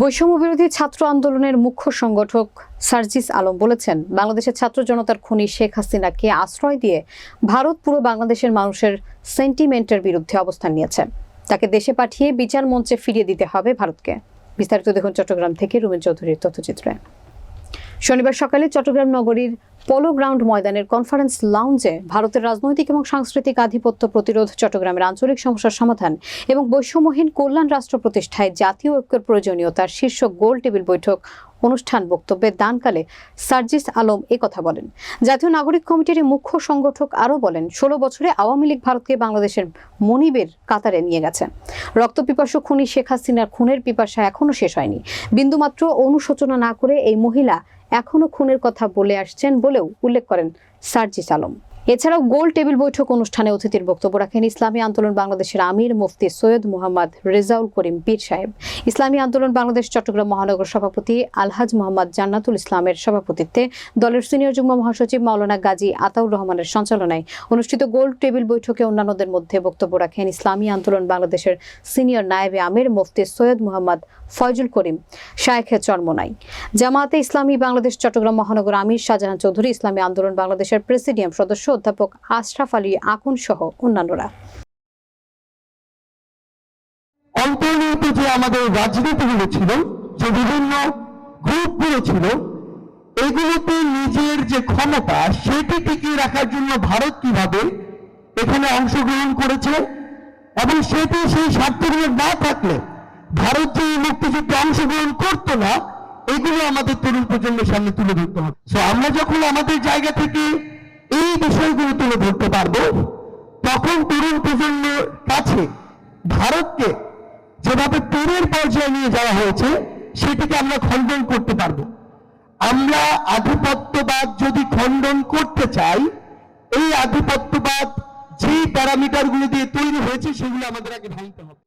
বৈষম্য বিরোধী ছাত্র আন্দোলনের মুখ্য সংগঠক সার্জিস আলম বলেছেন, বাংলাদেশের ছাত্র জনতার খুনি শেখ হাসিনাকে আশ্রয় দিয়ে ভারত পুরো বাংলাদেশের মানুষের সেন্টিমেন্টের বিরুদ্ধে অবস্থান নিয়েছে। তাকে দেশে পাঠিয়ে বিচার মঞ্চে ফিরিয়ে দিতে হবে ভারতকে। বিস্তারিত দেখুন চট্টগ্রাম থেকে রুমেন চৌধুরীর তথ্যচিত্রে। শনিবার সকালে চট্টগ্রাম নগরীর পোলো গ্রাউন্ড ময়দানের কনফারেন্স লাউঞ্জে ভারতের রাজনৈতিক এবং সাংস্কৃতিক আধিপত্য প্রতিরোধ চট্টগ্রামের আঞ্চলিক সমস্যার সমাধান এবং বৈষম্যহীন কল্যাণ রাষ্ট্র প্রতিষ্ঠায় জাতীয় ঐক্যের প্রয়োজনীয়তার শীর্ষ গোল টেবিল বৈঠক অনুষ্ঠান বক্তব্যে দানকালে সার্জিস আলম কথা বলেন। জাতীয় নাগরিক কমিটির মুখ্য সংগঠক আরও বলেন, ষোলো বছরে আওয়ামী লীগ ভারতকে বাংলাদেশের মনিবের কাতারে নিয়ে গেছে। রক্তপিপাসু খুনি শেখ হাসিনার খুনের পিপাসা এখনও শেষ হয়নি। বিন্দুমাত্র অনুশোচনা না করে এই মহিলা এখনও খুনের কথা বলে আসছেন বলেও উল্লেখ করেন সার্জিস আলম। এছাড়াও গোল টেবিল বৈঠক অনুষ্ঠানে অতিথির বক্তব্য রাখেন ইসলামী আন্দোলন বাংলাদেশের আমির মুফতি সৈয়দ মোহাম্মদ রেজাউল করিম পীর সাহেব। ইসলামী আন্দোলন বাংলাদেশ চট্টগ্রাম মহানগর সভাপতি আলহাজ মোহাম্মদ জান্নাতুল ইসলামের সভাপতিত্বে দলের সিনিয়র যুগ্ম মহাসচিব মাওলানা গাজী আতাউর রহমানের সঞ্চালনায় অনুষ্ঠিত গোল টেবিল বৈঠকে অন্যান্যদের মধ্যে বক্তব্য রাখেন ইসলামী আন্দোলন বাংলাদেশের সিনিয়র নায়েবে আমির মুফতি সৈয়দ মোহাম্মদ ফয়জুল করিম, শায়েখে চরমনাই। জামায়াতে ইসলামী বাংলাদেশ চট্টগ্রাম মহানগর আমির শাহজাহান চৌধুরী ইসলামী আন্দোলন বাংলাদেশের প্রেসিডিয়াম সদস্য অধ্যাপক আশরাফ আলী আকুন সহ অন্যান্যরা। অন্তর্নিহিত যে আমাদের রাজনীতিগুলো ছিল, যে বিভিন্ন গ্রুপগুলো ছিল, এগুলোতে নিজের যে ক্ষমতা, সেটি টিকিয়ে রাখার জন্য ভারত কীভাবে এখানে অংশগ্রহণ করেছে এবং সেটি সেই স্বার্থগুলো না থাকলে ভারত যে এই মুক্তিযুদ্ধে অংশগ্রহণ করতো না, এগুলো আমাদের তরুণ প্রজন্মের সামনে তুলে ধরতে হবে। আমরা যখন আমাদের জায়গা থেকে এই বিষয়গুলো তুলে ধরতে পারব। তখন তরুণ প্রজন্মের কাছে ভারতকে যেভাবে পূর্বের পর্যায়ে নিয়ে যাওয়া হয়েছে, সেটিকে আমরা খণ্ডন করতে পারব। আমরা আধিপত্যবাদ যদি খণ্ডন করতে চাই, এই আধিপত্যবাদ যে প্যারামিটারগুলো দিয়ে তৈরি হয়েছে, সেগুলো আমাদের আগে ভাঙতে হবে।